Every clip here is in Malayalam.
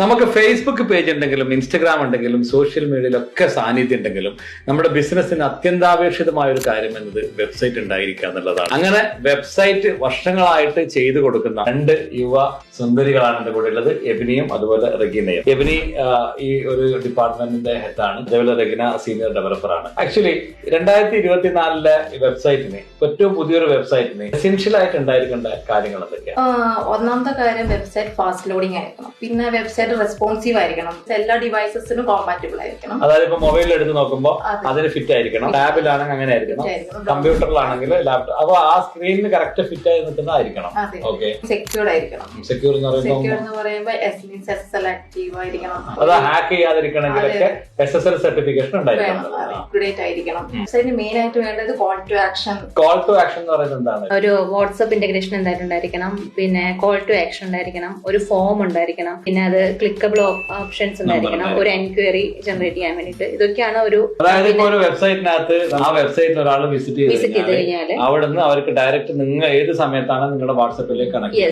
നമുക്ക് ഫേസ്ബുക്ക് പേജ് ഉണ്ടെങ്കിലും ഇൻസ്റ്റഗ്രാം ഉണ്ടെങ്കിലും സോഷ്യൽ മീഡിയയിലൊക്കെ സാന്നിധ്യം ഉണ്ടെങ്കിലും നമ്മുടെ ബിസിനസ്സിന് അത്യന്താപേക്ഷിതമായ ഒരു കാര്യം എന്നത് വെബ്സൈറ്റ് ഉണ്ടായിരിക്കുക എന്നുള്ളതാണ്. അങ്ങനെ വെബ്സൈറ്റ് വർഷങ്ങളായിട്ട് ചെയ്തു കൊടുക്കുന്ന രണ്ട് യുവ സുന്ദരികളാണ് എന്റെ കൂടെ ഉള്ളത്. എബിനിയും അതുപോലെ റെഗിനയും. എബിനി ഈ ഒരു ഡിപ്പാർട്ട്മെന്റിന്റെ ഹെഡാണ് അതേപോലെ റെഗിന സീനിയർ ഡെവലപ്പറാണ് ആക്ച്വലി രണ്ടായിരത്തി ഇരുപത്തിനാലിലെ വെബ്സൈറ്റിന് ഏറ്റവും പുതിയൊരു വെബ്സൈറ്റിന് എസെൻഷ്യൽ ആയിട്ട് ഉണ്ടായിരിക്കേണ്ട കാര്യങ്ങൾ എന്തൊക്കെയാണ്? ഒന്നാമത്തെ കാര്യം വെബ്സൈറ്റ് ഫാസ്റ്റ് ലോഡിംഗ് ആയിരിക്കണം. പിന്നെ വെബ്സൈറ്റ് റെസ്പോൺസീവ് ആയിരിക്കണം. എല്ലാ ഡിവൈസസിനും കോമ്പാറ്റബിൾ ആയിരിക്കണം. അതായത് ഇപ്പൊ മൊബൈലിൽ എടുത്ത് നോക്കുമ്പോൾ അതെ. അതിന് ഫിറ്റ് ആയിരിക്കണം. ലാബിലാണെങ്കിൽ അങ്ങനെ ആയിരിക്കണം. കമ്പ്യൂട്ടറിലാണെങ്കിൽ ലാപ്ടോപ്പ് അപ്പൊ ആ സ്ക്രീനിന് കറക്റ്റ് ഫിറ്റ് ആയി നിൽക്കുന്നതായിരിക്കണം. ആയിരിക്കണം ഓക്കെ സെക്യൂർഡ് ആയിരിക്കണം. സെക്യൂർ എന്ന് പറയുമ്പോൾ എസ് എസ് എൽ ആക്റ്റീവ് ആയിരിക്കണം. അത് ഹാക്ക് ചെയ്യാതിരിക്കണമെങ്കിലൊക്കെ എസ് എസ് എൽ സർട്ടിഫിക്കേഷൻ ഉണ്ടായിരിക്കണം. അപ്ഗ്രേറ്റ് ആയിരിക്കണം. വെബ്സൈറ്റിന് മെയിൻ ആയിട്ട് വേണ്ടത് call to action call to action എന്ന് പറയുന്നത് എന്താണ്? ഒരു വാട്സപ്പ് ഇന്റഗ്രേഷൻ എന്തായാലും ഉണ്ടായിരിക്കണം പിന്നെ കോൾ ടു ആക്ഷൻ ഉണ്ടായിരിക്കണം. ഒരു ഫോം ഉണ്ടായിരിക്കണം. പിന്നെ അത് ക്ലിക്കബിൾ ഓപ്ഷൻസ് ഉണ്ടായിരിക്കണം. ഒരു എൻക്വയറി ജനറേറ്റ് ചെയ്യാൻ വേണ്ടിട്ട് ഇതൊക്കെയാണ് ഒരു അതായത് ഒരു വെബ്സൈറ്റിനകത്ത് ആ വെബ്സൈറ്റിൽ ഒരാൾ വിസിറ്റ് വിസിറ്റ് ചെയ്ത് കഴിഞ്ഞാൽ അവിടെ നിന്ന് അവർക്ക് ഡയറക്റ്റ് നിങ്ങൾ ഏത് സമയത്താണ് നിങ്ങളുടെ വാട്സപ്പിലേക്ക് കണക്ട്.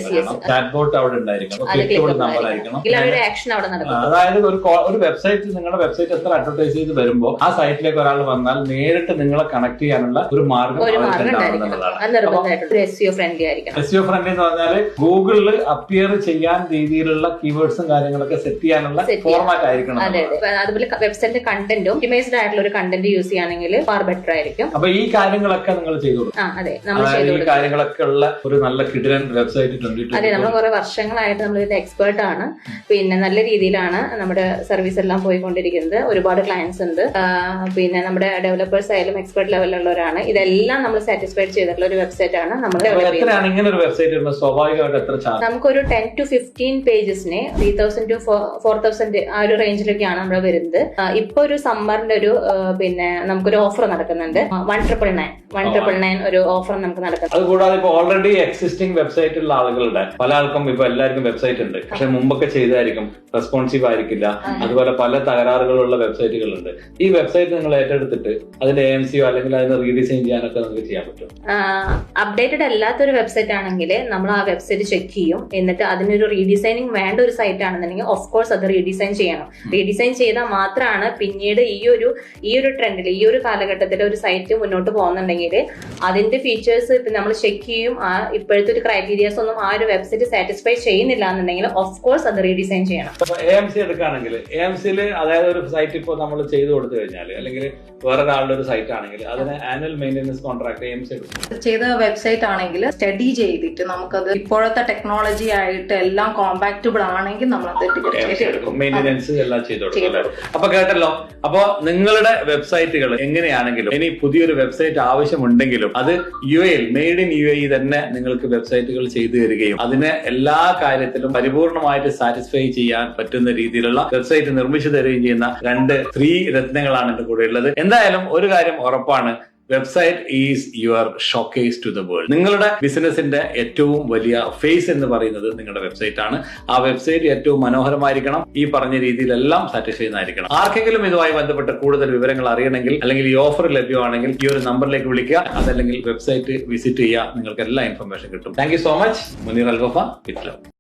ചാറ്റ് ബോട്ട് അവിടെ ഉണ്ടായിരിക്കണം. ക്ലിക്കബിൾ നമ്പർ ആയിരിക്കണം. ആയിരിക്കണം. ഒരു ആക്ഷൻ അവിടെ നടക്കും. അതായത് ഒരു ഒരു വെബ്സൈറ്റ് നിങ്ങളുടെ വെബ്സൈറ്റ് എത്ര അഡ്വർടൈസ് ചെയ്ത് വരുമ്പോൾ ആ സൈറ്റിലേക്ക് ഒരാൾ വന്നാൽ നേരിട്ട് നിങ്ങളെ കണക്ട് ചെയ്യാനുള്ള ഒരു മാർഗം ഒരു അവർക്ക് മാർഗം ഉണ്ടാവണം ഉണ്ടായിരിക്കണം. എന്നുള്ളതാണ്. അത് നിർബന്ധമായിട്ടും ഒരു എസ് ഫ്രണ്ട്ലി എന്ന് പറഞ്ഞാൽ ഗൂഗിളിൽ അപ്പിയർ ചെയ്യാൻ രീതിയിലുള്ള കീവേഡ്സും കാര്യങ്ങളൊക്കെ സെറ്റ് ചെയ്യാനുള്ള ഫോർമാറ്റ് ആയിരിക്കണം അതെ അതെ. അതുപോലെ വെബ്സൈറ്റിന്റെ കണ്ടന്റും ഒപ്റ്റിമൈസ്ഡ് ആയിട്ടുള്ള ഒരു കണ്ടന്റ് യൂസ് ചെയ്യുകയാണെങ്കിൽ ഫാർ ബെറ്റർ ആയിരിക്കും. അപ്പൊ ഈ കാര്യങ്ങളൊക്കെ നിങ്ങൾ ചെയ്തു ഈ കാര്യങ്ങളൊക്കെ ഉള്ള ഒരു നല്ല കിടിലൻ വെബ്സൈറ്റ് അതെ നമ്മൾ കുറെ വർഷങ്ങളായിട്ട് നമ്മൾ ഇതിന്റെ എക്സ്പേർട്ട് ആണ്. പിന്നെ നല്ല രീതിയിലാണ് നമ്മുടെ സർവീസ് എല്ലാം പോയിക്കൊണ്ടിരിക്കുന്നത്. ഒരുപാട് ക്ലയൻസ് ഉണ്ട്. പിന്നെ നമ്മുടെ ഡെവലപ്പേഴ്സ് ആയാലും എക്സ്പെർട്ട് ലെവലിലുള്ളവരാണ് ഇതെല്ലാം നമ്മൾ സാറ്റിസ്ഫൈഡ് ചെയ്തിട്ടുള്ള ഒരു വെബ്സൈറ്റ് ആണ് നമ്മൾ നമുക്കൊരു ten to fifteen പേജസിന് three thousand to four thousand ആ ഒരു റേഞ്ചിലൊക്കെയാണ് നമ്മൾ വരുന്നത്. ഇപ്പൊ ഒരു സമ്മറിന്റെ ഒരു പിന്നെ നമുക്കൊരു ഓഫർ നടക്കുന്നുണ്ട്. One triple nine one triple nine ഒരു ഓഫർ നമുക്ക് നടക്കുന്നത് അതുകൂടാതെ ഇപ്പൊ ഓൾറെഡി എക്സിസ്റ്റിംഗ് വെബ്സൈറ്റ് ഉള്ള ആളുകളുടെ പല ആൾക്കും ഇപ്പൊ എല്ലാവർക്കും വെബ്സൈറ്റ് ഉണ്ട്. പക്ഷെ മുമ്പൊക്കെ ചെയ്തായിരിക്കും റെസ്പോൺസീവ് ആയിരിക്കില്ല. അതുപോലെ പല തകരാറുകളുള്ള വെബ്സൈറ്റുകളുണ്ട് ഈ വെബ്സൈറ്റ് നിങ്ങൾ ഏറ്റെടുത്തിട്ട് അതിന്റെ എ എം സിയോ അല്ലെങ്കിൽ അതിന് റീഡിസൈൻ ചെയ്യാനൊക്കെ നമുക്ക് ചെയ്യാൻ പറ്റും. അപ്ഡേറ്റഡ് അല്ലാത്തൊരു വെബ്സൈറ്റ് ആണെങ്കിൽ നമ്മൾ ആ വെബ്സൈറ്റ് ചെക്ക് ചെയ്യും. എന്നിട്ട് അതിനൊരു റീഡിസൈനിങ് വേണ്ട ഒരു സൈറ്റ് ആണെന്നുണ്ടെങ്കിൽ ഓഫ് കോഴ്സ് അത് റീഡിസൈൻ ചെയ്യണം. റീഡിസൈൻ ചെയ്താൽ മാത്രമാണ് പിന്നീട് ഈ ഒരു ഈ ഒരു ട്രെൻഡിൽ ഈ ഒരു കാലഘട്ടത്തിൽ ഒരു സൈറ്റ് മുന്നോട്ട് പോകുന്നുണ്ടെങ്കിൽ അതിന്റെ ഫീച്ചേഴ്സ് ഇപ്പം നമ്മൾ ചെക്ക് ചെയ്യും. ആ ഇപ്പോഴത്തെ ഒരു ക്രൈറ്റീരിയാസ് ഒന്നും ആ ഒരു വെബ്സൈറ്റ് സാറ്റിസ്ഫൈ ചെയ്യുന്നില്ല എന്നുണ്ടെങ്കിൽ ഓഫ് കോഴ്സ് അത് റീഡിസൈൻ ചെയ്യണം. എ എം സി എടുക്കുകയാണെങ്കിൽ എ എം സിയിൽ അതായത് ഒരു സൈറ്റ് ഇപ്പോൾ നമ്മൾ ചെയ്തു കൊടുത്തു കഴിഞ്ഞാൽ അല്ലെങ്കിൽ വേറെ ഒരാളുടെ ഒരു സൈറ്റ് ആണെങ്കിൽ അതിന് annual maintenance contract aims M C ചെയ്ത വെബ്സൈറ്റ് ആണെങ്കിൽ സ്റ്റഡി ചെയ്തിട്ട് നമുക്കത് ഇപ്പോഴത്തെ ടെക്നോളജി ആയിട്ട് എല്ലാം കോമ്പാക്റ്റബിൾ ആണെങ്കിൽ നമ്മൾ. മെയിന്റെനൻസ് എല്ലാം ചെയ്തു കൊടുക്കും ചെയ്തു അപ്പൊ കേട്ടല്ലോ? അപ്പൊ നിങ്ങളുടെ വെബ്സൈറ്റുകൾ എങ്ങനെയാണെങ്കിലും ഇനി പുതിയൊരു വെബ്സൈറ്റ് ആവശ്യമുണ്ടെങ്കിലും അത് യു എയിൽ മെയ്ഡ് ഇൻ യു എ തന്നെ നിങ്ങൾക്ക് വെബ്സൈറ്റുകൾ ചെയ്തു തരികയും അതിന് എല്ലാ കാര്യത്തിലും പരിപൂർണമായിട്ട് സാറ്റിസ്ഫൈ ചെയ്യാൻ പറ്റുന്ന രീതിയിലുള്ള വെബ്സൈറ്റ് നിർമ്മിച്ചു തരികയും ചെയ്യുന്ന രണ്ട് സ്ത്രീ രത്നങ്ങളാണ് എന്റെ കൂടെ ഉള്ളത്. എന്തായാലും ഒരു കാര്യം ഉറപ്പാണ്. Website is your showcase to the world നിങ്ങളുടെ ബിസിനസിന്റെ ഏറ്റവും വലിയ ഫേസ് എന്ന് പറയുന്നത് നിങ്ങളുടെ വെബ്സൈറ്റ് ആണ്. ആ വെബ്സൈറ്റ് ഏറ്റവും മനോഹരമായിരിക്കണം. ഈ പറഞ്ഞ രീതിയിലെല്ലാം സാറ്റിസ്ഫൈ ചെയ്യുന്നതായിരിക്കണം. ആർക്കെങ്കിലും ഇതുമായി ബന്ധപ്പെട്ട കൂടുതൽ വിവരങ്ങൾ അറിയണമെങ്കിൽ അല്ലെങ്കിൽ ഈ ഓഫർ ലഭ്യമാണെങ്കിൽ ഈ ഒരു നമ്പറിലേക്ക് വിളിക്കുക. അതല്ലെങ്കിൽ വെബ്സൈറ്റ് വിസിറ്റ് ചെയ്യുക. നിങ്ങൾക്ക് എല്ലാ ഇൻഫർമേഷൻ കിട്ടും thank so much Munir Alwafa with love